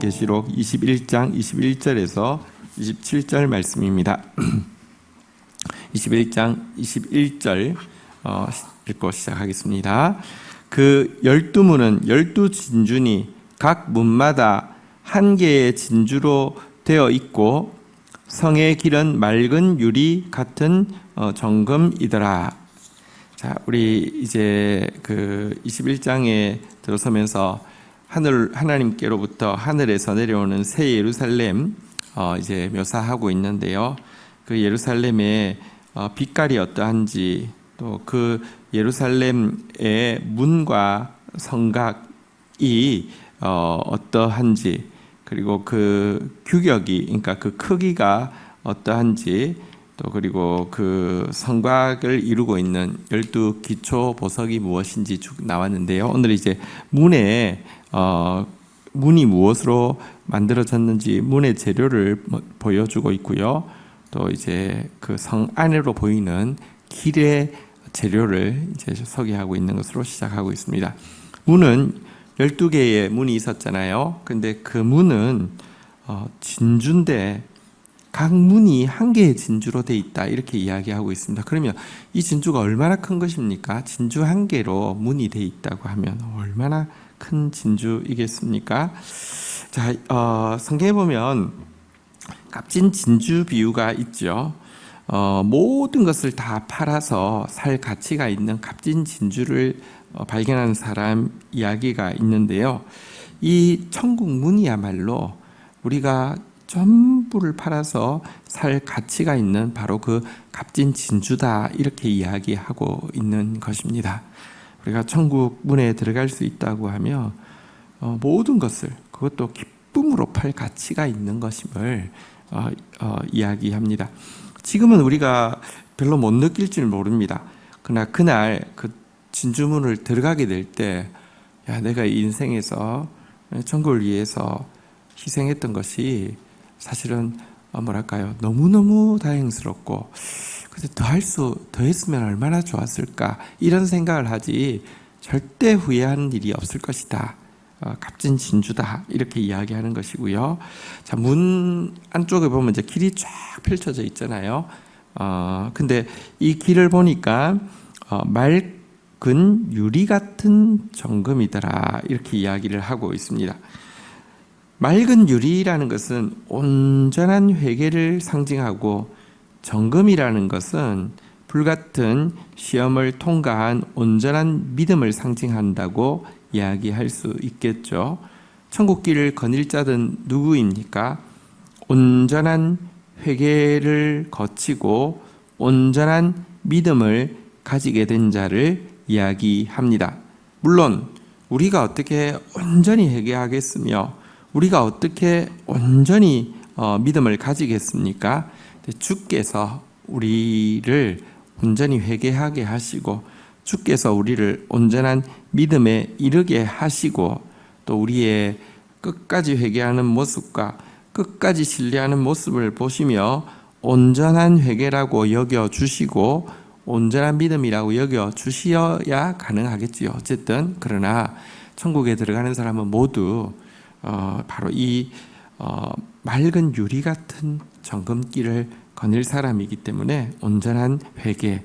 요한계시록 21장 21절에서 27절 말씀입니다. 21장 21절 어, 읽고 시작하겠습니다. 그 열두 문은 열두 진주니 각 문마다 한 개의 진주로 되어 있고 성의 길은 맑은 유리 같은 어, 정금이더라. 자, 우리 이제 그 21장에 들어서면서 하늘 하나님께로부터 하늘에서 내려오는 새 예루살렘 어, 이제 묘사하고 있는데요. 그 예루살렘의 어, 빛깔이 어떠한지 또 그 예루살렘의 문과 성각이 어, 어떠한지 그리고 그 규격이 그러니까 그 크기가 어떠한지 또 그리고 그 성곽을 이루고 있는 열두 기초 보석이 무엇인지 쭉 나왔는데요. 오늘 이제 문에 어, 문이 무엇으로 만들어졌는지 문의 재료를 뭐 보여주고 있고요. 또 이제 그 성 안으로 보이는 길의 재료를 이제 소개하고 있는 것으로 시작하고 있습니다. 문은 12개의 문이 있었잖아요. 근데 그 문은 어, 진주인데 각 문이 한 개의 진주로 돼 있다 이렇게 이야기하고 있습니다. 그러면 이 진주가 얼마나 큰 것입니까? 진주 한 개로 문이 돼 있다고 하면 얼마나 큰 진주이겠습니까? 자, 어, 성경에 보면 값진 진주 비유가 있죠. 어, 모든 것을 다 팔아서 살 가치가 있는 값진 진주를 어, 발견한 사람 이야기가 있는데요. 이 천국 문이야말로 우리가 전 부를 팔아서 살 가치가 있는 바로 그 값진 진주다 이렇게 이야기하고 있는 것입니다. 우리가 천국 문에 들어갈 수 있다고 하면 어, 모든 것을 그것도 기쁨으로 팔 가치가 있는 것임을 어, 어, 이야기합니다. 지금은 우리가 별로 못 느낄지 모릅니다. 그러나 그날 그 진주문을 들어가게 될 때, 야, 내가 인생에서 천국을 위해서 희생했던 것이 사실은 어, 뭐랄까요. 너무너무 다행스럽고 근데 더 할 수 더 했으면 얼마나 좋았을까 이런 생각을 하지 절대 후회하는 일이 없을 것이다. 어, 값진 진주다. 이렇게 이야기하는 것이고요. 자문 안쪽에 보면 이제 길이 쫙 펼쳐져 있잖아요. 어 근데 이 길을 보니까 어, 맑은 유리 같은 정금이더라. 이렇게 이야기를 하고 있습니다. 맑은 유리라는 것은 온전한 회개를 상징하고 정금이라는 것은 불같은 시험을 통과한 온전한 믿음을 상징한다고 이야기할 수 있겠죠. 천국길을 거닐 자든 누구입니까? 온전한 회개를 거치고 온전한 믿음을 가지게 된 자를 이야기합니다. 물론 우리가 어떻게 온전히 회개하겠으며 우리가 어떻게 온전히 어, 믿음을 가지겠습니까? 주께서 우리를 온전히 회개하게 하시고 주께서 우리를 온전한 믿음에 이르게 하시고 또 우리의 끝까지 회개하는 모습과 끝까지 신뢰하는 모습을 보시며 온전한 회개라고 여겨 주시고 온전한 믿음이라고 여겨 주시어야 가능하겠지요. 어쨌든 그러나 천국에 들어가는 사람은 모두 어, 바로 이 어, 맑은 유리 같은 정금길을 거닐 사람이기 때문에 온전한 회개,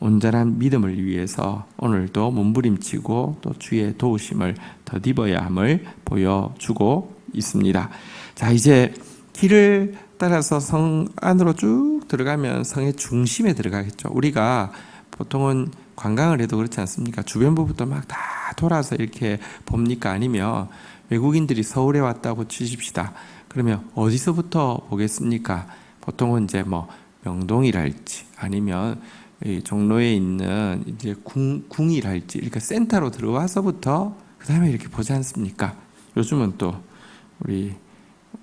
온전한 믿음을 위해서 오늘도 몸부림치고 또 주의 도우심을 더입어야 함을 보여주고 있습니다. 자, 이제 길을 따라서 성 안으로 쭉 들어가면 성의 중심에 들어가겠죠. 우리가 보통은 관광을 해도 그렇지 않습니까? 주변부부터 막 다 돌아서 이렇게 봅니까? 아니면 외국인들이 서울에 왔다고 치십시다. 그러면 어디서부터 보겠습니까? 보통은 이제 뭐 명동이랄지 아니면 이 종로에 있는 이제 궁, 궁이랄지 이렇게 센터로 들어와서부터 그 다음에 이렇게 보지 않습니까? 요즘은 또 우리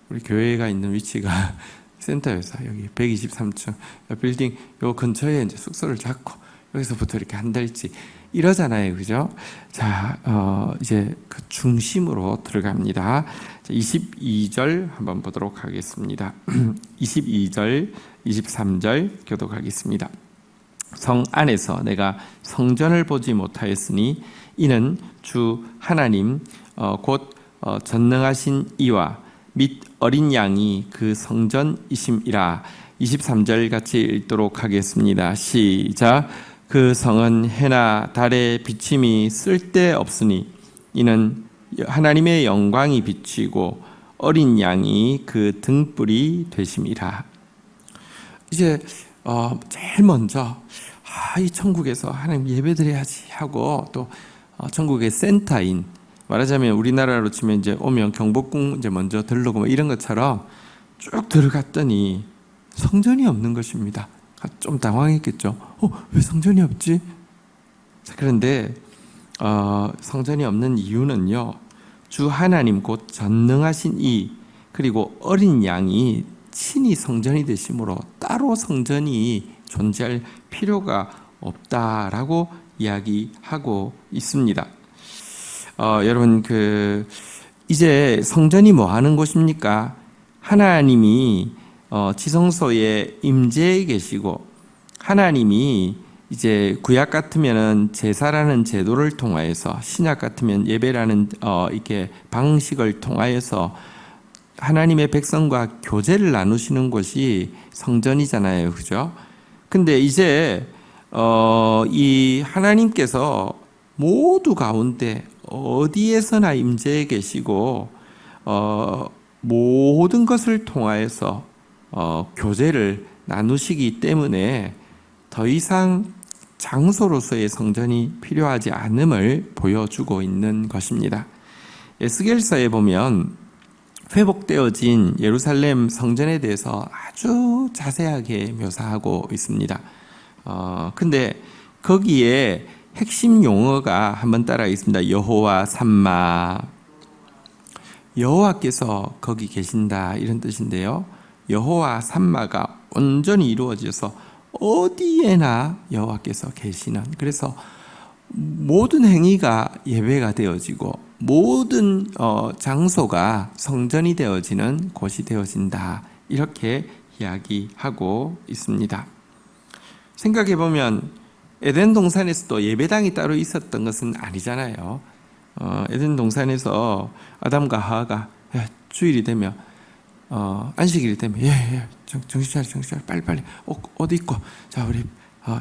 우리 교회가 있는 위치가 센터에서 여기 123층 빌딩 요 근처에 이제 숙소를 잡고 여기서부터 이렇게 한 달치 이러잖아요, 그죠? 자, 어, 이제 그 중심으로 들어갑니다. 22절 한번 보도록 하겠습니다. 22절, 23절 교독하겠습니다. 성 안에서 내가 성전을 보지 못하였으니 이는 주 하나님 어, 곧 어, 전능하신 이와 및 어린 양이 그 성전이심이라 23절 같이 읽도록 하겠습니다. 시작 그 성은 해나 달의 비침이 쓸데없으니 이는 하나님의 영광이 비치고 어린 양이 그 등불이 되심이라. 이제 어, 제일 먼저 아, 이 천국에서 하나님 예배드려야지 하고 또 어, 천국의 센터인 말하자면 우리나라로 치면 이제 오면 경복궁 이제 먼저 들르고 뭐 이런 것처럼 쭉 들어갔더니 성전이 없는 것입니다. 아, 좀 당황했겠죠. 어, 왜 성전이 없지? 자, 그런데 어, 성전이 없는 이유는요. 주 하나님 곧 전능하신 이 그리고 어린 양이 친히 성전이 되심으로 따로 성전이 존재할 필요가 없다라고 이야기하고 있습니다. 어, 여러분 그 이제 성전이 뭐 하는 곳입니까? 하나님이 어, 지성소에 임재해 계시고 하나님이 이제 구약 같으면은 제사라는 제도를 통하여서 신약 같으면 예배라는 어, 이렇게 방식을 통하여서 하나님의 백성과 교제를 나누시는 곳이 성전이잖아요, 그죠? 근데 이제 어, 이 하나님께서 모두 가운데 어디에서나 임재해 계시고 어, 모든 것을 통하여서 어, 교제를 나누시기 때문에 더 이상 장소로서의 성전이 필요하지 않음을 보여주고 있는 것입니다. 에스겔서에 보면 회복되어진 예루살렘 성전에 대해서 아주 자세하게 묘사하고 있습니다. 어, 근데 거기에 핵심 용어가 한번 따라 있습니다. 여호와 삼마. 여호와께서 거기 계신다 이런 뜻인데요. 여호와 삼마가 온전히 이루어져서 어디에나 여호와께서 계시는 그래서 모든 행위가 예배가 되어지고 모든 어, 장소가 성전이 되어지는 곳이 되어진다 이렇게 이야기하고 있습니다. 생각해 보면 에덴 동산에서도 예배당이 따로 있었던 것은 아니잖아요. 어, 에덴 동산에서 아담과 하와가 야, 주일이 되면 어, 안식일이 되면 예, 예 정, 정신 차려 정신 차려 빨리 빨리 어, 어디 있고 자 우리 어,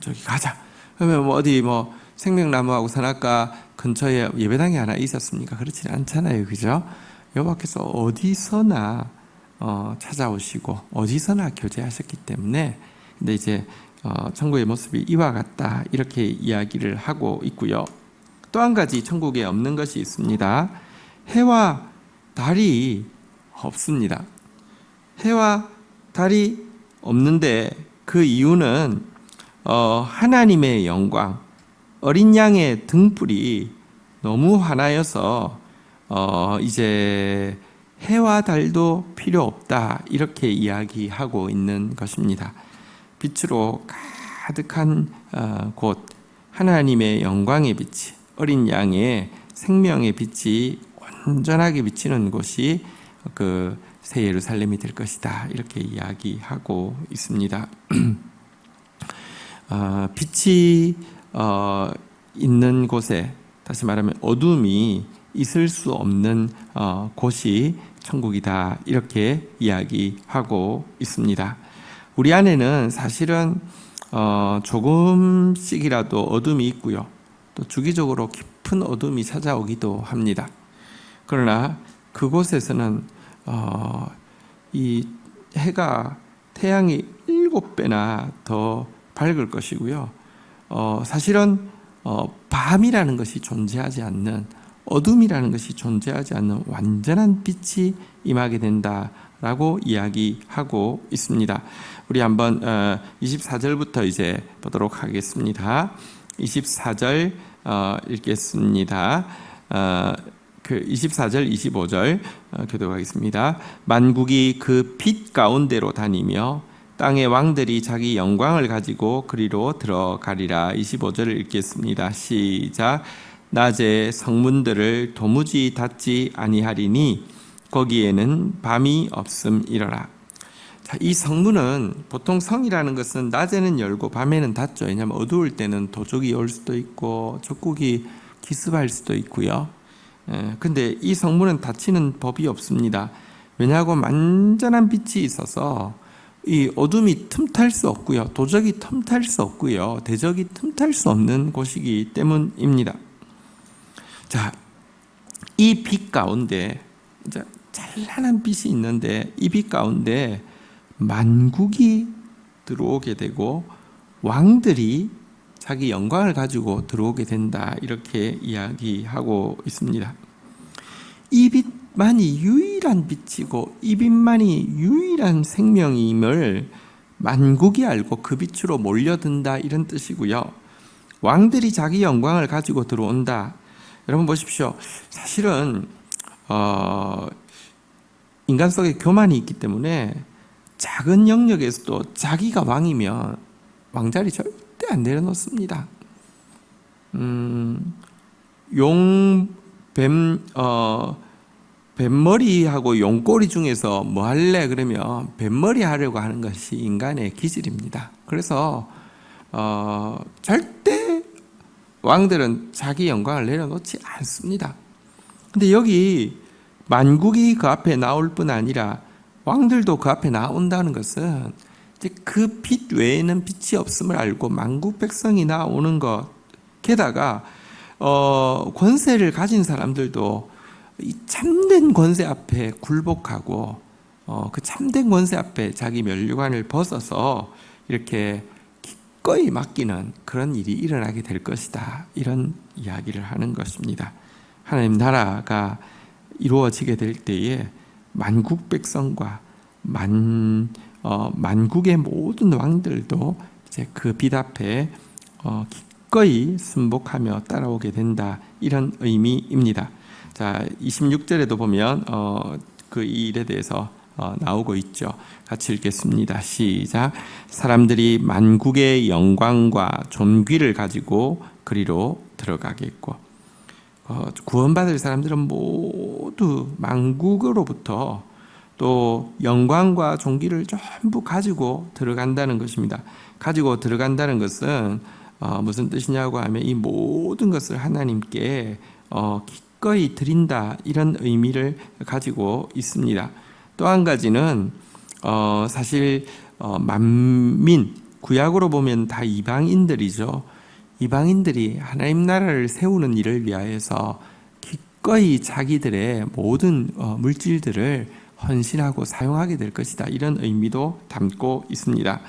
저기 가자 그러면 뭐 어디 뭐 생명나무하고 선악과 근처에 예배당이 하나 있었습니까? 그렇지 않잖아요, 그죠? 여호와께서 어디서나 어, 찾아오시고 어디서나 교제하셨기 때문에 근데 이제 어, 천국의 모습이 이와 같다 이렇게 이야기를 하고 있고요. 또 한 가지 천국에 없는 것이 있습니다. 해와 달이 없습니다. 해와 달이 없는데 그 이유는 어, 하나님의 영광, 어린 양의 등불이 너무 환하여서 어, 이제 해와 달도 필요 없다 이렇게 이야기하고 있는 것입니다. 빛으로 가득한 어, 곳 하나님의 영광의 빛이 어린 양의 생명의 빛이 온전하게 비치는 곳이 그 새 예루살렘이 될 것이다 이렇게 이야기하고 있습니다. 어, 빛이 어, 있는 곳에 다시 말하면 어둠이 있을 수 없는 어, 곳이 천국이다 이렇게 이야기하고 있습니다. 우리 안에는 사실은 어, 조금씩이라도 어둠이 있고요. 또 주기적으로 깊은 어둠이 찾아오기도 합니다. 그러나 그곳에서는 어, 이 해가 태양이 일곱 배나 더 밝을 것이고요. 어, 사실은 어, 밤이라는 것이 존재하지 않는 어둠이라는 것이 존재하지 않는 완전한 빛이 임하게 된다라고 이야기하고 있습니다. 우리 한번 어, 24절부터 이제 보도록 하겠습니다. 24절 어, 읽겠습니다. 어, 그 24절, 25절 어, 교독하겠습니다. 만국이 그 빛 가운데로 다니며 땅의 왕들이 자기 영광을 가지고 그리로 들어가리라. 25절을 읽겠습니다. 시작. 낮에 성문들을 도무지 닫지 아니하리니 거기에는 밤이 없음이러라. 자, 이 성문은 보통 성이라는 것은 낮에는 열고 밤에는 닫죠. 왜냐하면 어두울 때는 도적이 올 수도 있고 적국이 기습할 수도 있고요. 예, 근데 이 성문은 닫히는 법이 없습니다. 왜냐하고 완전한 빛이 있어서 이 어둠이 틈탈 수 없고요. 도적이 틈탈 수 없고요. 대적이 틈탈 수 없는 곳이기 때문입니다. 자, 이 빛 가운데 찬란한 빛이 있는데 이 빛 가운데 만국이 들어오게 되고 왕들이 자기 영광을 가지고 들어오게 된다 이렇게 이야기하고 있습니다. 이 빛만이 유일한 빛이고 이 빛만이 유일한 생명임을 만국이 알고 그 빛으로 몰려든다 이런 뜻이고요. 왕들이 자기 영광을 가지고 들어온다. 여러분 보십시오. 사실은 어, 인간 속에 교만이 있기 때문에 작은 영역에서도 자기가 왕이면 왕자리 절대 안 내려놓습니다. 음, 용, 뱀, 어, 뱀머리하고 용꼬리 중에서 뭐 할래? 그러면 뱀머리 하려고 하는 것이 인간의 기질입니다. 그래서, 어, 절대 왕들은 자기 영광을 내려놓지 않습니다. 근데 여기 만국이 그 앞에 나올 뿐 아니라 왕들도 그 앞에 나온다는 것은 그 빛 외에는 빛이 없음을 알고 만국 백성이 나 오는 것 게다가 어, 권세를 가진 사람들도 이 참된 권세 앞에 굴복하고 어, 그 참된 권세 앞에 자기 면류관을 벗어서 이렇게 기꺼이 맡기는 그런 일이 일어나게 될 것이다 이런 이야기를 하는 것입니다. 하나님 나라가 이루어지게 될 때에 만국 백성과 만 어, 만국의 모든 왕들도 이제 그 빛 앞에 어, 기꺼이 순복하며 따라오게 된다 이런 의미입니다. 자 26절에도 보면 어, 그 일에 대해서 어, 나오고 있죠. 같이 읽겠습니다. 시작. 사람들이 만국의 영광과 존귀를 가지고 그리로 들어가겠고 어, 구원받을 사람들은 모두 만국으로부터 또 영광과 존귀를 전부 가지고 들어간다는 것입니다. 가지고 들어간다는 것은 어, 무슨 뜻이냐고 하면 이 모든 것을 하나님께 어, 기꺼이 드린다 이런 의미를 가지고 있습니다. 또 한 가지는 어, 사실 어, 만민 구약으로 보면 다 이방인들이죠. 이방인들이 하나님 나라를 세우는 일을 위하여서 기꺼이 자기들의 모든 어, 물질들을 헌신하고 사용하게 될 것이다. 이런 의미도 담고 있습니다.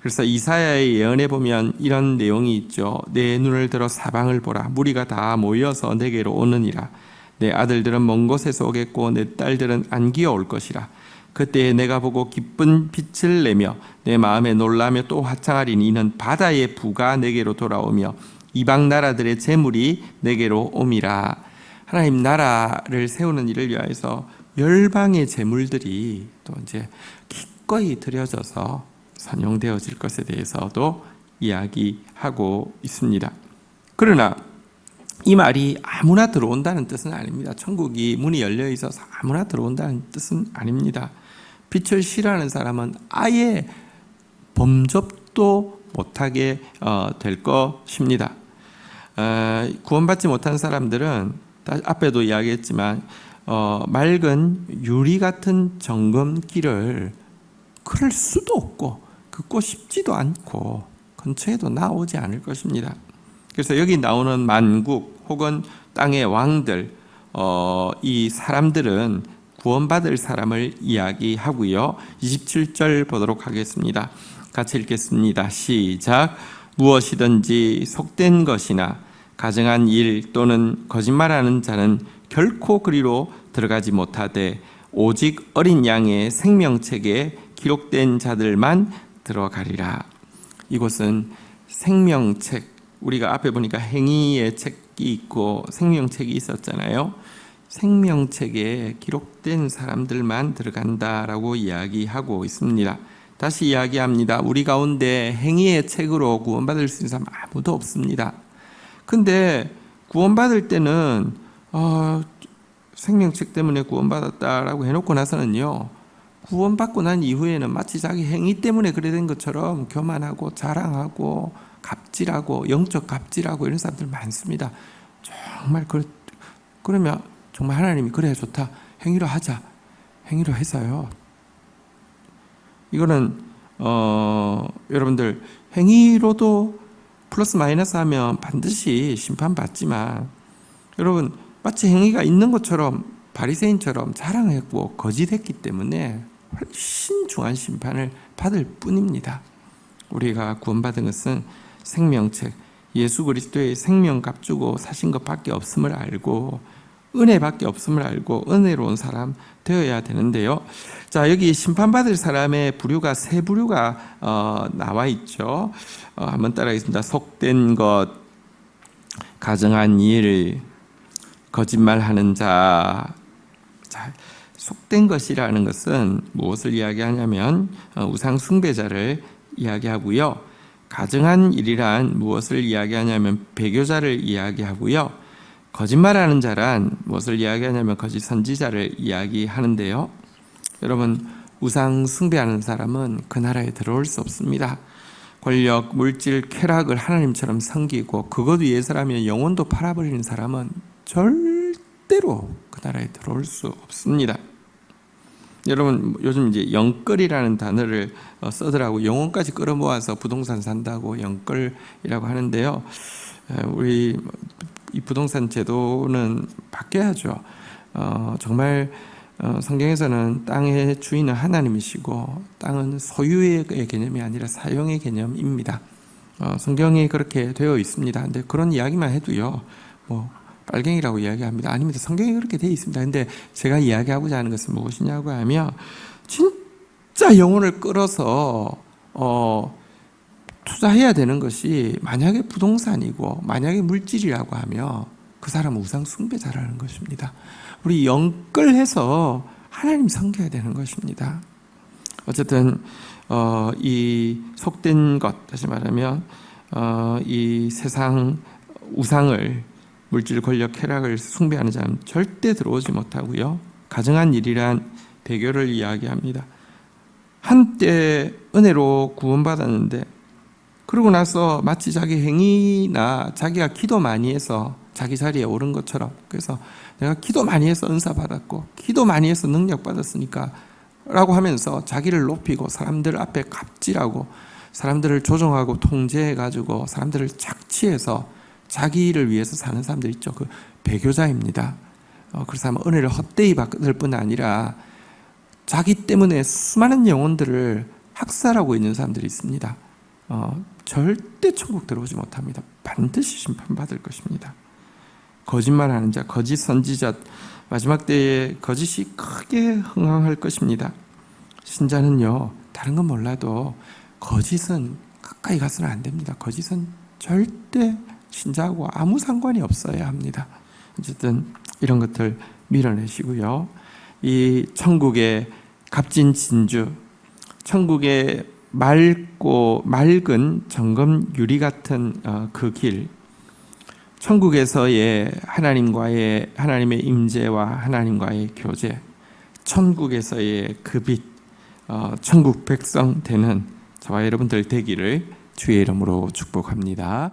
그래서 이사야의 예언에 보면 이런 내용이 있죠. 내 눈을 들어 사방을 보라. 무리가 다 모여서 내게로 오느니라. 내 아들들은 먼 곳에서 오겠고 내 딸들은 안기어 올 것이라. 그때에 내가 보고 기쁜 빛을 내며 내 마음에 놀라며 또 화창하리니 이는 바다의 부가 내게로 돌아오며 이방 나라들의 재물이 내게로 옴이라. 하나님 나라를 세우는 일을 위하여서 열방의 재물들이 또 이제 기꺼이 드려져서 선용되어질 것에 대해서도 이야기하고 있습니다. 그러나 이 말이 아무나 들어온다는 뜻은 아닙니다. 천국이 문이 열려 있어서 아무나 들어온다는 뜻은 아닙니다. 빛을 싫어하는 사람은 아예 범접도 못하게 어, 될 것입니다. 어, 구원받지 못한 사람들은 앞에도 이야기했지만 어, 맑은 유리 같은 정금길을 그럴 수도 없고 긋고 싶지도 않고 근처에도 나오지 않을 것입니다. 그래서 여기 나오는 만국 혹은 땅의 왕들 어, 이 사람들은 구원받을 사람을 이야기하고요. 27절 보도록 하겠습니다. 같이 읽겠습니다. 시작. 무엇이든지 속된 것이나 가정한 일 또는 거짓말하는 자는 결코 그리로 들어가지 못하되 오직 어린 양의 생명책에 기록된 자들만 들어가리라. 이곳은 생명책 우리가 앞에 보니까 행위의 책이 있고 생명책이 있었잖아요. 생명책에 기록된 사람들만 들어간다라고 이야기하고 있습니다. 다시 이야기합니다. 우리 가운데 행위의 책으로 구원받을 수 있는 사람 아무도 없습니다. 근데 구원받을 때는 어, 생명책 때문에 구원받았다라고 해놓고 나서는요. 구원받고 난 이후에는 마치 자기 행위 때문에 그래 된 것처럼 교만하고 자랑하고 갑질하고 영적 갑질하고 이런 사람들 많습니다. 정말 그 그러면 정말 하나님이 그래 좋다 행위로 하자 행위로 해서요. 이거는 어, 여러분들 행위로도 플러스 마이너스 하면 반드시 심판받지만 여러분 마치 행위가 있는 것처럼 바리새인처럼 자랑했고 거짓했기 때문에 훨씬 중한 심판을 받을 뿐입니다. 우리가 구원받은 것은 생명책 예수 그리스도의 생명 값 주고 사신 것밖에 없음을 알고 은혜밖에 없음을 알고 은혜로운 사람 되어야 되는데요. 자 여기 심판받을 사람의 부류가 세 부류가 어, 나와 있죠. 어, 한번 따라하겠습니다. 속된 것, 가정한 일, 거짓말하는 자. 자 속된 것이라는 것은 무엇을 이야기하냐면 어, 우상 숭배자를 이야기하고요. 가정한 일이란 무엇을 이야기하냐면 배교자를 이야기하고요. 거짓말하는 자란 무엇을 이야기하냐면 거짓 선지자를 이야기하는데요. 여러분 우상 숭배하는 사람은 그 나라에 들어올 수 없습니다. 권력, 물질, 쾌락을 하나님처럼 섬기고 그것 위해서라면 영혼도 팔아버리는 사람은 절대로 그 나라에 들어올 수 없습니다. 여러분 요즘 이제 영끌이라는 단어를 어, 쓰더라고 영혼까지 끌어모아서 부동산 산다고 영끌이라고 하는데요. 에, 우리 이 부동산 제도는 바뀌어야죠. 어, 정말 어, 성경에서는 땅의 주인은 하나님이시고 땅은 소유의 개념이 아니라 사용의 개념입니다. 어, 성경이 그렇게 되어 있습니다. 근데 그런 이야기만 해도요, 뭐 빨갱이라고 이야기합니다. 아닙니다. 성경이 그렇게 되어 있습니다. 근데 제가 이야기하고자 하는 것은 무엇이냐고 하면 진짜 영혼을 끌어서 어, 투자해야 되는 것이 만약에 부동산이고 만약에 물질이라고 하면 그 사람은 우상 숭배자라는 것입니다. 우리 영끌해서 하나님 섬겨야 되는 것입니다. 어쨌든 어, 이 속된 것 다시 말하면 어, 이 세상 우상을 물질 권력 쾌락을 숭배하는 자는 절대 들어오지 못하고요. 가정한 일이란 배교를 이야기합니다. 한때 은혜로 구원받았는데 그러고 나서 마치 자기 행위나 자기가 기도 많이 해서 자기 자리에 오른 것처럼 그래서 내가 기도 많이 해서 은사 받았고 기도 많이 해서 능력 받았으니까 라고 하면서 자기를 높이고 사람들 앞에 갑질하고 사람들을 조종하고 통제해 가지고 사람들을 착취해서 자기를 위해서 사는 사람들 있죠. 그 배교자입니다. 어, 그래서 아마 은혜를 헛되이 받을 뿐 아니라 자기 때문에 수많은 영혼들을 학살하고 있는 사람들이 있습니다. 어, 절대 천국 들어오지 못합니다. 반드시 심판받을 것입니다. 거짓말하는 자, 거짓 선지자, 마지막 때에 거짓이 크게 흥황할 것입니다. 신자는요, 다른 건 몰라도 거짓은 가까이 가서는 안 됩니다. 거짓은 절대 신자하고 아무 상관이 없어야 합니다. 어쨌든 이런 것들 밀어내시고요. 이 천국의 값진 진주, 천국의 맑고 맑은 정금 유리 같은 어, 그 길, 천국에서의 하나님과의 하나님의 임재와 하나님과의 교제, 천국에서의 그 빛, 어, 천국 백성 되는 저와 여러분들 되기를 주의 이름으로 축복합니다.